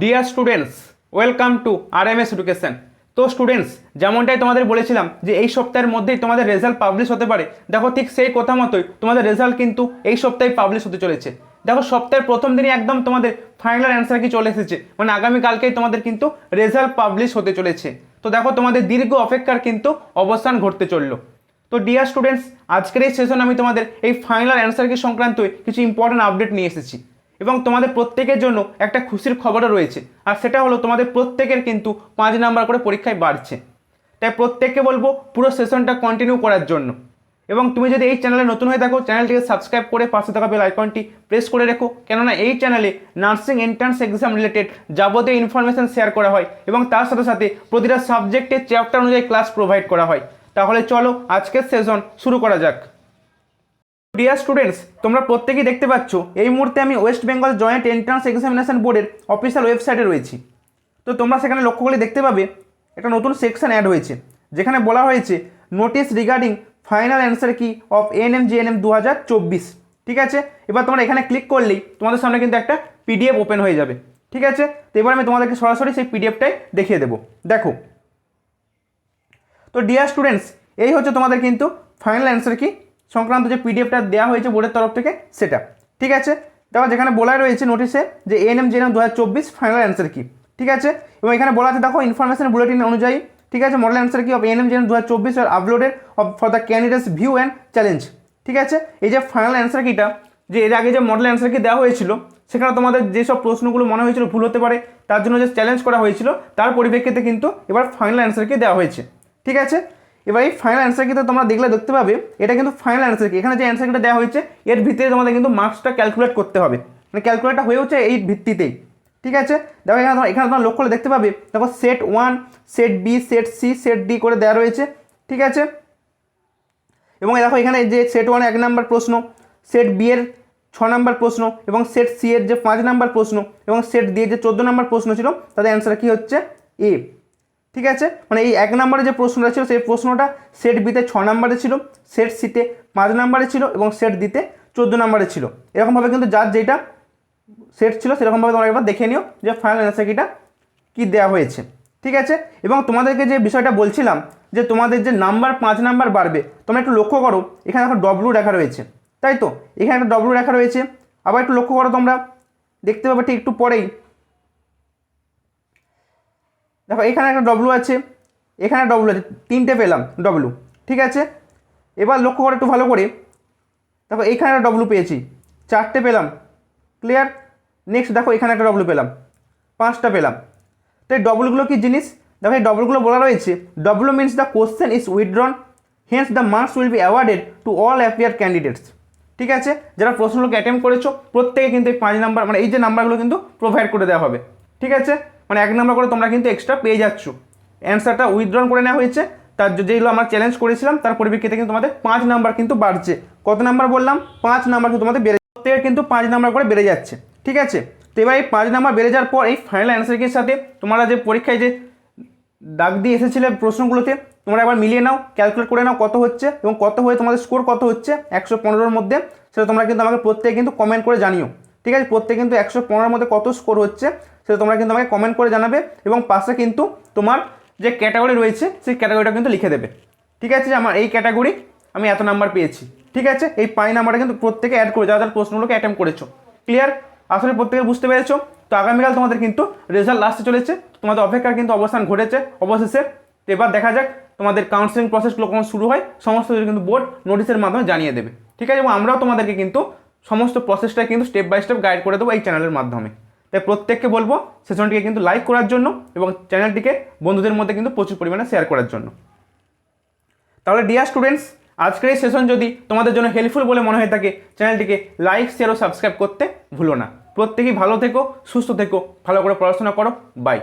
Dear students welcome to R M S education তো students যেমনটাই তোমাদের বলেছিলাম যে এই সপ্তাহের মধ্যেই তোমাদের রেজাল্ট পাবলিশ হতে পারে, দেখো ঠিক সেই কথা মতোই তোমাদের রেজাল্ট কিন্তু এই সপ্তাহে পাবলিশ হতে চলেছে। দেখো সপ্তাহের প্রথম দিনই একদম তোমাদের ফাইনাল অ্যান্সার কি চলে এসেছে মানে আগামীকালকেই তোমাদের কিন্তু রেজাল্ট পাবলিশ হতে চলেছে। তো দেখো তোমাদের দীর্ঘ অপেক্ষার কিন্তু অবস্থান ঘটতে চলল। তো ডিয়ার স্টুডেন্টস আজকের এই সেশন আমি তোমাদের এই ফাইনাল অ্যান্সার কি সংক্রান্ত কিছু ইম্পর্টেন্ট আপডেট নিয়ে এসেছি। এবং তোমাদের প্রত্যেকের জন্য একটা খুশির খবরও রয়েছে। আর সেটা হলো তোমাদের প্রত্যেকের কিন্তু পাঁচ নাম্বার করে পরীক্ষায় বাড়ছে। তাই প্রত্যেককে বলব পুরো সেশনটা কন্টিনিউ করার জন্য। এবং তুমি যদি এই চ্যানেলে নতুন হয়ে থাকো চ্যানেলটিকে সাবস্ক্রাইব করে পাশে থাকা বেল আইকনটি প্রেস করে রেখো। কেননা এই চ্যানেলে নার্সিং এন্ট্রান্স এক্সাম রিলেটেড যাবতীয় ইনফরমেশন শেয়ার করা হয় এবং তার সাথে সাথে প্রতিটা সাবজেক্টের চ্যাপ্টার অনুযায়ী ক্লাস প্রোভাইড করা হয়। তাহলে চলো আজকের সেশন শুরু করা যাক। ডিয়ার স্টুডেন্টস তোমরা প্রত্যেকেই দেখতে পাচ্ছ, এই মুহূর্তে আমি West Bengal joint entrance examination বোর্ডের অফিসিয়াল ওয়েবসাইটে রয়েছি। তো তোমরা সেখানে লক্ষ্য করলে দেখতে পাবে, একটা নতুন সেকশন অ্যাড হয়েছে, যেখানে বলা হয়েছে notice regarding final answer key of N M G N M দু হাজার চব্বিশ। ঠিক আছে? এবার তোমরা এখানে ক্লিক করলেই তোমাদের সামনে কিন্তু একটা পিডিএফ ওপেন হয়ে যাবে। ঠিক আছে? তো এবার আমি তোমাদেরকে সরাসরি সেই পিডিএফটাই দেখিয়ে দেবো। দেখো। তো ডিয়ার স্টুডেন্টস এই হচ্ছে তোমাদের কিন্তু ফাইনাল অ্যান্সার কি সংক্রান্ত যে পিডিএফটা দেওয়া হয়েছে বোর্ডের তরফ থেকে, সেটা। ঠিক আছে? দেখো, যেখানে বলা রয়েছে নোটিশে যে এন এম দু হাজার চব্বিশ ফাইনাল অ্যান্সার কি। ঠিক আছে? এবং এখানে বলা আছে, দেখো ইনফরমেশন বুলেটিন অনুযায়ী, ঠিক আছে model answer key of N M G দু হাজার চব্বিশ are uploaded for the candidates view and challenge ঠিক আছে? এই যে ফাইনাল অ্যান্সার কিটা, যে এর আগে যে মডেল অ্যান্সার কি দেওয়া হয়েছিল, সেখানে তোমাদের যেসব প্রশ্নগুলো মনে হয়েছিল ভুল হতে পারে, তার জন্য যে চ্যালেঞ্জ করা হয়েছিল, তার পরিপ্রেক্ষিতে কিন্তু এবার ফাইনাল অ্যান্সার কি দেওয়া হয়েছে। ঠিক আছে? এবার এই ফাইনাল অ্যান্সার কিন্তু তোমরা দেখলে দেখতে পাবে, এটা কিন্তু ফাইনাল অ্যান্সার কি? এখানে যে অ্যান্সার কিটা দেওয়া হয়েছে, এর ভিত্তিতে তোমাদের কিন্তু মার্কসটা ক্যালকুলেট করতে হবে। মানে ক্যালকুলেটটা হয়ে হচ্ছে এই ভিত্তিতেই। ঠিক আছে? দেখো এখানে তোমার এখানে তোমার লক্ষ্য করে দেখতে পাবে, দেখো set one set B set C set D করে দেওয়া রয়েছে। ঠিক আছে? এবং দেখো এখানে যে সেট ওয়ান এক নাম্বার প্রশ্ন সেট বি এর ছ নাম্বার প্রশ্ন, এবং সেট সি এর যে পাঁচ নাম্বার প্রশ্ন, এবং সেট ডি এর যে চোদ্দ নাম্বার প্রশ্ন ছিল, তাদের অ্যান্সার কী হচ্ছে? এ ঠিক আছে? মানে এই এক নম্বরে যে প্রশ্নটা ছিল, সেই প্রশ্নটা সেট বিতে ছ নম্বরে ছিল সেট সিতে পাঁচ নম্বরে ছিল এবং সেট দিতে চোদ্দ নম্বরে ছিল। এরকমভাবে কিন্তু যার যেটা সেট ছিল, সেরকমভাবে তোমরা একবার দেখে নিও যে ফাইনাল অ্যান্সার কিটা কী দেওয়া হয়েছে। ঠিক আছে? এবং তোমাদেরকে যে বিষয়টা বলছিলাম যে তোমাদের যে নাম্বার পাঁচ নাম্বার বাড়বে, তোমরা একটু লক্ষ্য করো, এখানে এখন ডব্লু রেখা রয়েছে। তাই তো? এখানে একটা ডব্লু রেখা রয়েছে। আবার একটু লক্ষ্য করো তোমরা। দেখতে পাবে ঠিক একটু পরেই দেখো, এখানে একটা ডব্লু আছে, এখানে ডব্লু আছে, তিনটে পেলাম ডব্লু ঠিক আছে? এবার লক্ষ্য করে একটু ভালো করে। দেখো, এখানে একটা ডব্লু পেয়েছি, চারটে পেলাম ক্লিয়ার নেক্সট দেখো, এখানে একটা ডব্লু পেলাম, পাঁচটা পেলাম। তো এই ডব্লুগুলো কী জিনিস? দেখো, এই ডব্লুগুলো বলা রয়েছে W means the question is withdrawn hence the marks will be awarded to all appear candidates ঠিক আছে? যারা প্রশ্নগুলোকে অ্যাটেম্প করেছ, প্রত্যেকে কিন্তু এই পাঁচ নাম্বার মানে এই যে নাম্বারগুলো কিন্তু প্রোভাইড করে দেওয়া হবে, ঠিক আছে? মানে এক নাম্বার করে তোমরা কিন্তু এক্সট্রা পেয়ে যাচ্ছ। অ্যান্সারটা উইথড্রন করে নেওয়া হয়েছে। তার যেগুলো আমরা চ্যালেঞ্জ করেছিলাম, তার পরিপ্রেক্ষিতে কিন্তু তোমাদের পাঁচ নাম্বার কিন্তু বাড়ছে। কত নাম্বার বললাম? পাঁচ নাম্বার কিন্তু তোমাদের বেড়ে প্রত্যেকের কিন্তু পাঁচ নাম্বার করে বেড়ে যাচ্ছে। ঠিক আছে? তো এবার এই পাঁচ নাম্বার বেড়ে যাওয়ার পর এই ফাইনাল অ্যান্সারকের সাথে তোমরা যে পরীক্ষায় যে দাগ দিয়ে এসেছিলে প্রশ্নগুলোতে, তোমরা একবার মিলিয়ে নাও ক্যালকুলেট করে নাও কত হচ্ছে এবং কত হয়ে তোমাদের স্কোর কত হচ্ছে একশো পনেরোর মধ্যে। সেটা তোমরা কিন্তু আমাকে প্রত্যেকে কিন্তু কমেন্ট করে জানিও। ঠিক আছে? প্রত্যেকে কিন্তু একশো পনেরোর মধ্যে কত স্কোর হচ্ছে সেটা তোমরা কিন্তু আমাকে কমেন্ট করে জানাবে এবং পাশে কিন্তু তোমার যে ক্যাটাগরি রয়েছে, সেই ক্যাটাগরিটা কিন্তু লিখে দেবে। ঠিক আছে? যে আমার এই ক্যাটাগরি আমি এত নাম্বার পেয়েছি। ঠিক আছে? এই পাঁচ নাম্বারটা কিন্তু প্রত্যেকে অ্যাড করে, যারা যারা প্রশ্নগুলোকে অ্যাটেম্প করেছ। ক্লিয়ার আসলে প্রত্যেকে বুঝতে পেরেছ। তো আগামীকাল তোমাদের কিন্তু রেজাল্ট লাস্টে চলেছে। তোমাদের অপেক্ষার কিন্তু অবস্থান ঘটেছে অবশেষে। তো এবার দেখা যাক তোমাদের কাউন্সিলিং প্রসেসগুলো কখন শুরু হয়। সমস্ত কিছু কিন্তু বোর্ড নোটিশের মাধ্যমে জানিয়ে দেবে। ঠিক আছে? এবং আমরাও তোমাদেরকে কিন্তু সমস্ত প্রসেসটা কিন্তু স্টেপ বাই স্টেপ গাইড করে দেবো এই চ্যানেলের মাধ্যমে। তাই প্রত্যেককে বলব সেশনটিকে কিন্তু লাইক করার জন্য এবং চ্যানেলটিকে বন্ধুদের মধ্যে কিন্তু প্রচুর পরিমাণে শেয়ার করার জন্য। তাহলে ডিয়ার স্টুডেন্টস আজকের এই সেশন যদি তোমাদের জন্য হেল্পফুল বলে মনে হয়ে থাকে চ্যানেলটিকে লাইক শেয়ার ও সাবস্ক্রাইব করতে ভুলো না। প্রত্যেকেই ভালো থেকো, সুস্থ থেকো, ভালো করে পড়াশোনা করো। বাই